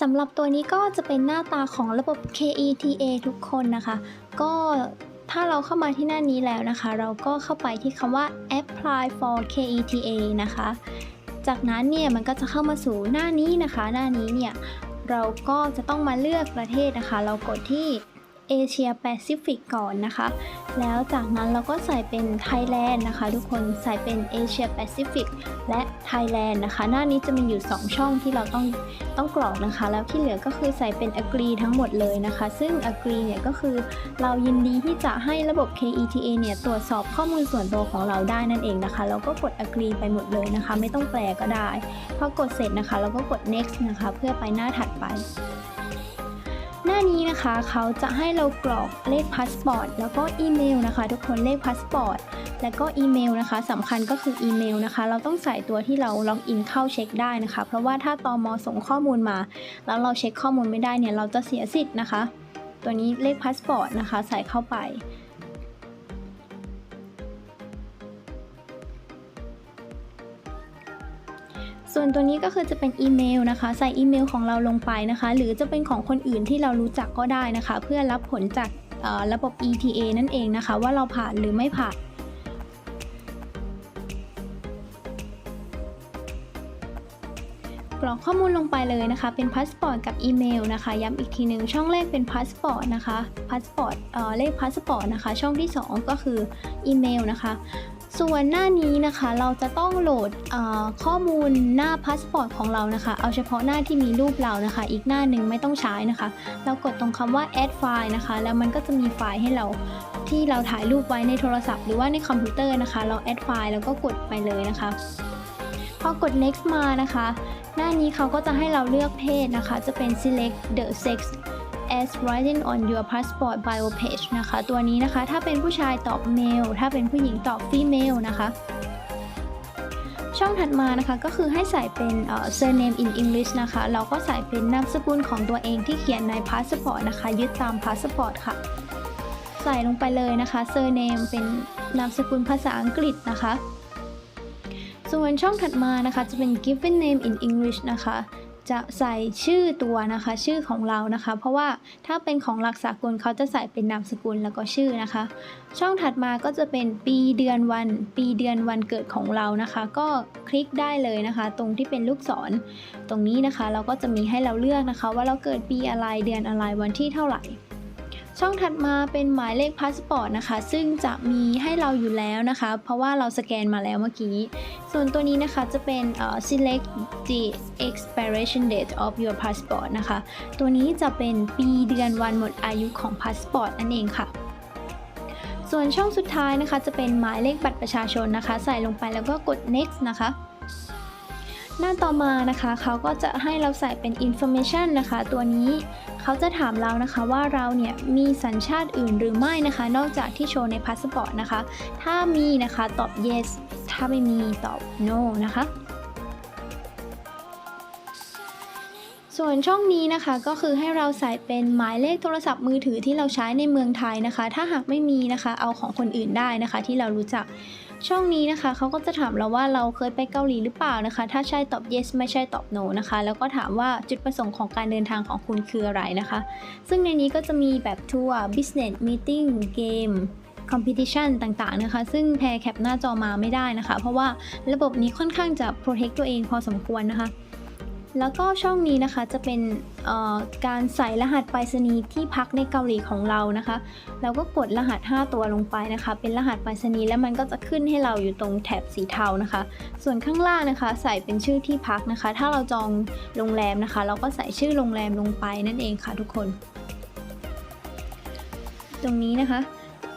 สำหรับตัวนี้ก็จะเป็นหน้าตาของระบบ KETA ทุกคนนะคะ ก็ถ้าเราเข้ามาที่หน้านี้แล้วนะคะ เราก็เข้าไปที่คำว่า apply for KETA นะคะ จากนั้นเนี่ยมันก็จะเข้ามาสู่หน้านี้นะคะ หน้านี้เนี่ยเราก็จะต้องมาเลือกประเทศนะคะ เรากดที่ เอเชียแปซิฟิกก่อนนะคะ แล้วจากนั้นเราก็ใส่เป็นไทยแลนด์นะคะ ทุกคนใส่เป็นเอเชียแปซิฟิกและไทยแลนด์นะคะ หน้านี้จะมีอยู่ 2 ช่องที่เราต้องต้องกรอกนะคะ แล้วที่เหลือก็คือใส่เป็น agree ทั้งหมดเลยนะคะ ซึ่ง agree เนี่ยก็คือเรายินดีที่จะให้ระบบ KETA เนี่ยตรวจสอบข้อมูลส่วนตัวของเราได้นั่นเองนะคะเราก็กด agree ไปหมดเลยนะคะ ไม่ต้องแปลก็ได้พอกดเสร็จนะคะ เราก็กด next นะคะ เพื่อไปหน้าถัดไป น้านี้นะคะเขาจะให้เรากรอกเลขพาสปอร์ตแล้วก็อีเมลนะคะ ทุกคนเลขพาสปอร์ตแล้วก็อีเมลนะคะสำคัญก็คืออีเมลนะคะ เราต้องใส่ตัวที่เราล็อกอินเข้าเช็คได้นะคะ เพราะว่าถ้าตอมส่งข้อมูลมา แล้วเราเช็คข้อมูลไม่ได้เนี่ยเราจะเสียสิทธิ์นะคะ ตัวนี้เลขพาสปอร์ตนะคะ ใส่เข้าไป ส่วนตัวนี้ก็คือจะเป็นอีเมลนะคะ ใส่อีเมลของเราลงไปนะคะ หรือจะเป็นของคนอื่นที่เรารู้จักก็ได้นะคะ เพื่อรับผลจากระบบ ETA นั่นเองนะคะ ว่าเราผ่านหรือไม่ผ่านกรอกข้อมูลลงไปเลยนะคะ เป็นพาสปอร์ตกับอีเมลนะคะ ย้ำอีกทีหนึ่งช่องแรกเป็นพาสปอร์ตนะคะพาสปอร์ตเอ่อเลขพาสปอร์ตนะคะ ช่องที่ 2 ก็คืออีเมลนะคะ ส่วนหน้านี้นะคะเราจะต้องโหลดข้อมูลหน้าพาสปอร์ตของเรานะคะ เอาเฉพาะหน้าที่มีรูปเรานะคะ อีกหน้าหนึ่งไม่ต้องใช้นะคะ เรากดตรงคำว่า add file นะคะ แล้วมันก็จะมีไฟล์ให้เราที่เราถ่ายรูปไว้ในโทรศัพท์หรือว่าในคอมพิวเตอร์นะคะ เรา add file แล้วก็กดไปเลยนะคะพอกด next มานะคะ หน้านี้เขาก็จะให้เราเลือกเพศนะคะ จะเป็น select the sex as written on your passport bio page นะคะ ตัวนี้นะคะ ถ้าเป็นผู้ชายตอบ male ถ้าเป็นผู้หญิงตอบ female นะคะช่องถัดมานะคะก็คือให้ใส่เป็น surname in English นะคะ เราก็ใส่เป็นนามสกุลของตัวเองที่เขียนในพาสปอร์ตนะคะ ยึดตามพาสปอร์ตค่ะ ใส่ลงไปเลยนะคะ surname เป็นนามสกุลภาษาอังกฤษนะคะ ส่วนช่องถัดมานะคะจะเป็น given name in English นะคะ จะใส่ชื่อตัวนะคะ ชื่อของเรานะคะ เพราะว่าถ้าเป็นของหลักสากลเขาจะใส่เป็นนามสกุลแล้วก็ชื่อนะคะ ช่องถัดมาก็จะเป็นปีเดือนวัน ปีเดือนวันเกิดของเรานะคะ ก็คลิกได้เลยนะคะ ตรงที่เป็นลูกศร ตรงนี้นะคะ เราก็จะมีให้เราเลือกนะคะ ว่าเราเกิดปีอะไรเดือนอะไรวันที่เท่าไหร่ ช่องถัดมาเป็นหมายเลขพาสปอร์ตนะคะ ซึ่งจะมีให้เราอยู่แล้วนะคะ เพราะว่าเราสแกนมาแล้วเมื่อกี้ ส่วนตัวนี้นะคะจะเป็น select the expiration date of your passport นะคะ ตัวนี้จะเป็นปีเดือนวันหมดอายุของพาสปอร์ตนั่นเองค่ะส่วนช่องสุดท้ายนะคะจะเป็นหมายเลขบัตรประชาชนนะคะ ใส่ลงไปแล้วก็กด next นะคะ หน้าต่อมานะคะเขาก็จะให้เราใส่เป็น information นะคะ ตัวนี้เขาจะถามเรานะคะว่าเราเนี่ยมีสัญชาติอื่นหรือไม่นะคะ นอกจากที่โชว์ในพาสปอร์ตนะคะ ถ้ามีนะคะตอบ yes ถ้าไม่มีตอบ no นะคะส่วนช่องนี้นะคะก็คือให้เราใส่เป็นหมายเลขโทรศัพท์มือถือที่เราใช้ในเมืองไทยนะคะ ถ้าหากไม่มีนะคะ เอาของคนอื่นได้นะคะ ที่เรารู้จัก ช่องนี้นะคะเขาก็จะถามเราว่าเราเคยไปเกาหลีหรือเปล่านะคะ ถ้าใช่ตอบ yes ไม่ใช่ตอบ no นะคะ แล้วก็ถามว่าจุดประสงค์ของการเดินทางของคุณคืออะไรนะคะ ซึ่งในนี้ก็จะมีแบบทัวร์ business meeting game competition ต่างๆนะคะ ซึ่งแพรแคปหน้าจอมาไม่ได้นะคะ เพราะว่าระบบนี้ค่อนข้างจะ protect ตัวเองพอสมควรนะคะ แล้วก็ช่องนี้นะคะจะเป็นการใส่รหัสไปรษณีย์ที่พักในเกาหลีของเรานะคะ เราก็กดรหัส 5 ตัวลงไปนะคะ เป็นรหัสไปรษณีย์แล้วมันก็จะขึ้นให้เราอยู่ตรงแถบสีเทานะคะ ส่วนข้างล่างนะคะ ใส่เป็นชื่อที่พักนะคะ ถ้าเราจองโรงแรมนะคะ เราก็ใส่ชื่อโรงแรมลงไปนั่นเองค่ะทุกคน ตรงนี้นะคะ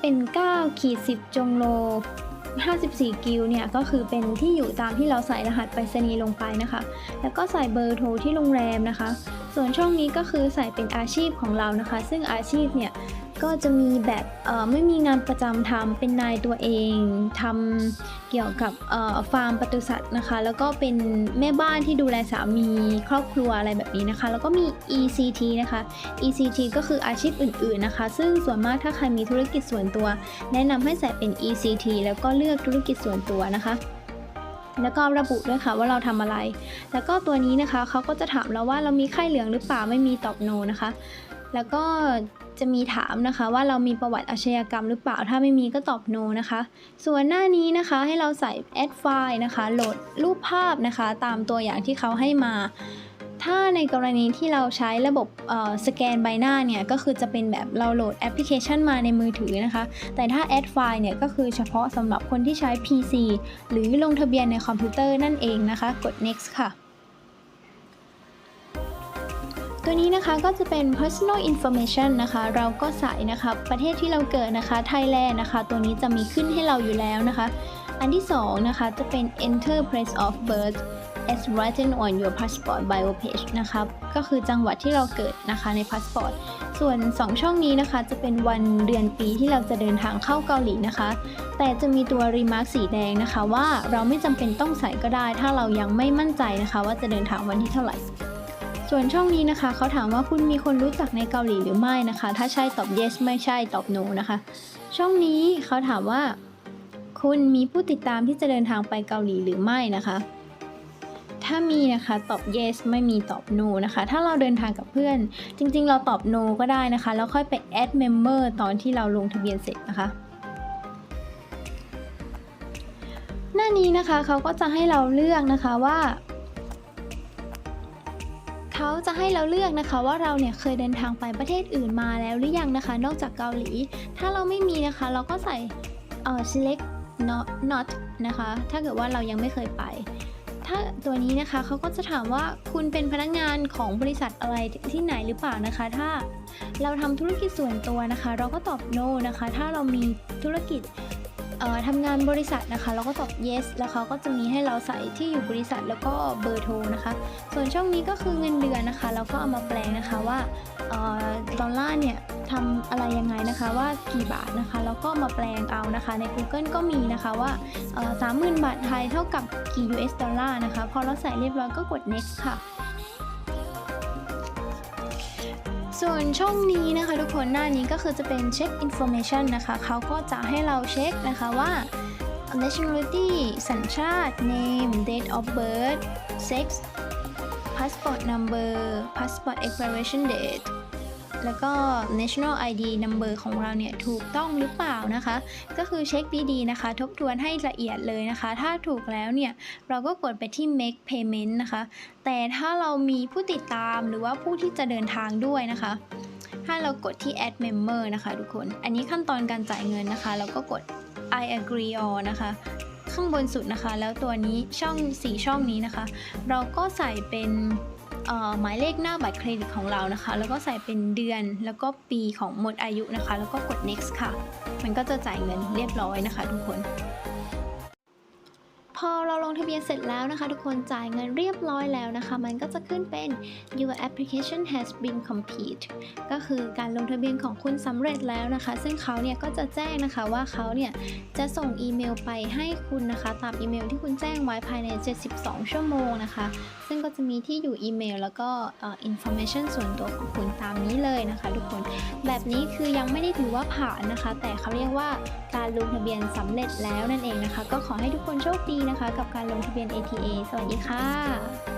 เป็น9ขีด10จงโล 54 กิวเนี่ยก็คือเป็นที่อยู่ตามที่เราใส่รหัสไปรษณีย์ลงไปนะคะ แล้วก็ใส่เบอร์โทรที่โรงแรมนะคะ ส่วนช่องนี้ก็คือใส่เป็นอาชีพของเรานะคะ ซึ่งอาชีพเนี่ย ก็จะมีแบบไม่มีงานประจำทำเป็นนายตัวเองทำเกี่ยวกับฟาร์มปศุสัตว์นะคะ แล้วก็เป็นแม่บ้านที่ดูแลสามีครอบครัวอะไรแบบนี้นะคะ แล้วก็มี ECT นะคะ ECT ก็คืออาชีพอื่น ๆนะคะ ซึ่งส่วนมากถ้าใครมีธุรกิจส่วนตัว แนะนำให้ใส่เป็น ECT แล้วก็เลือกธุรกิจส่วนตัวนะคะแล้วก็ระบุด้วยค่ะว่าเราทำอะไร แล้วก็ตัวนี้นะคะเขาก็จะถามเราว่าเรามีไข้เหลืองหรือเปล่าไม่มีตอบโนนะคะ แล้วก็จะมีถามนะคะว่าเรามีประวัติอาชญากรรมหรือเปล่า ถ้าไม่มีก็ตอบ no นะคะ ส่วนหน้านี้นะคะให้เราใส่ add file นะคะ โหลดรูปภาพนะคะ ตามตัวอย่างที่เขาให้มา ถ้าในกรณีที่เราใช้ระบบสแกนใบหน้าเนี่ย ก็คือจะเป็นแบบเราโหลดแอปพลิเคชันมาในมือถือนะคะ แต่ถ้า add file เนี่ย ก็คือเฉพาะสำหรับคนที่ใช้ PC หรือลงทะเบียนในคอมพิวเตอร์นั่นเองนะคะ กด next ค่ะ ตัวนี้นะคะก็จะเป็น personal information นะคะ เราก็ใส่นะคะประเทศที่เราเกิดนะคะ Thailand นะคะ ตัวนี้จะมีขึ้นให้เราอยู่แล้วนะคะ อันที่2นะคะจะเป็น enter place of birth as written on your passport bio page นะคะก็คือจังหวัดที่เราเกิดนะคะในพาสปอร์ตส่วน 2 ช่องนี้นะคะจะเป็นวันเดือนปีที่เราจะเดินทางเข้าเกาหลีนะคะ แต่จะมีตัว remark สีแดงนะคะ ว่าเราไม่จำเป็นต้องใส่ก็ได้ ถ้าเรายังไม่มั่นใจนะคะ ว่าจะเดินทางวันที่เท่าไหร่ ส่วนช่องนี้นะคะเขาถามว่าคุณมีคนรู้จักในเกาหลีหรือไม่นะคะ ถ้าใช่ตอบ yes ไม่ใช่ตอบ no นะคะ ช่องนี้เขาถามว่า คุณมีผู้ติดตามที่จะเดินทางไปเกาหลีหรือไม่นะคะ ถ้ามีนะคะตอบ yes ไม่มีตอบ no นะคะ ถ้าเราเดินทางกับเพื่อน จริง ๆ เราตอบ no ก็ได้นะคะ แล้วค่อยไป add member ตอนที่เราลงทะเบียนเสร็จนะคะหน้านี้นะคะเขาก็จะให้เราเลือกนะคะว่า เขาจะให้เราเลือกนะคะว่าเราเนี่ยเคยเดินทางไปประเทศอื่นมาแล้วหรือยังนะคะ นอกจากเกาหลี ถ้าเราไม่มีนะคะ เราก็ใส่เอ่อ select not not นะคะ ถ้าเกิดว่าเรายังไม่เคยไป ถ้าตัวนี้นะคะเขาก็จะถามว่าคุณเป็นพนักงานของบริษัทอะไรที่ไหนหรือเปล่านะคะ ถ้าเราทำธุรกิจส่วนตัวนะคะ เราก็ตอบ no นะคะ ถ้าเรามีธุรกิจ ทำงานบริษัทนะคะ เราก็ตอบ yes แล้วเขาก็จะมีให้เราใส่ที่อยู่บริษัทแล้วก็เบอร์โทรนะคะ ส่วนช่องนี้ก็คือเงินเดือนนะคะ เราก็เอามาแปลงนะคะว่าออดอลลาร์เนี่ยทำอะไรยังไงนะคะว่ากี่บาทนะคะแล้วก็มาแปลงเอานะคะ ใน Google ก็มีนะคะว่าสามหมื่นบาทไทยเท่ากับกี่ US ดอลลาร์นะคะพอเราใส่เรียบร้อยก็กด next ค่ะ ส่วนช่องนี้นะคะ ทุกคนหน้านี้ก็คือจะเป็นเช็คอินโฟเมชันนะคะเขาก็จะให้เราเช็คนะคะว่า nationality สัญชาติ name date of birth sex passport number passport expiration date แล้วก็ national ID number ของเราเนี่ยถูกต้องหรือเปล่านะคะ ก็คือเช็คดีๆนะคะ ทบทวนให้ละเอียดเลยนะคะ ถ้าถูกแล้วเนี่ย เราก็กดไปที่ make payment นะคะ แต่ถ้าเรามีผู้ติดตามหรือว่าผู้ที่จะเดินทางด้วยนะคะให้เรากดที่ add member นะคะทุกคน อันนี้ขั้นตอนการจ่ายเงินนะคะ เราก็กด I agree all นะคะ ข้างบนสุดนะคะ แล้วตัวนี้ช่อง 4 ช่องนี้นะคะ เราก็ใส่เป็น หมายเลขหน้าบัตรเครดิตของเรานะคะ แล้วก็ใส่เป็นเดือนแล้วก็ปีของหมดอายุนะคะ แล้วก็กด next ค่ะ มันก็จะจ่ายเงินเรียบร้อยนะคะทุกคน พอเราลงทะเบียนเสร็จแล้วนะคะ ทุกคนจ่ายเงินเรียบร้อยแล้วนะคะ มันก็จะขึ้นเป็น your application has been complete ก็คือการลงทะเบียนของคุณสำเร็จแล้วนะคะ ซึ่งเขาเนี่ยก็จะแจ้งนะคะว่าเขาเนี่ยจะส่งอีเมลไปให้คุณนะคะ ตามอีเมลที่คุณแจ้งไว้ภายใน 72 ชั่วโมงนะคะ ซึ่งก็จะมีที่อยู่อีเมลแล้วก็อ่อ information ส่วนตัวของคุณตามนี้เลยนะคะ ทุกคนแบบนี้คือยังไม่ได้ถือว่าผ่านนะคะ แต่เขาเรียกว่าการลงทะเบียนสำเร็จแล้วนั่นเองนะคะ ก็ขอให้ทุกคนโชคดีนะคะ กับการลงทะเบียน ATA สวัสดีค่ะ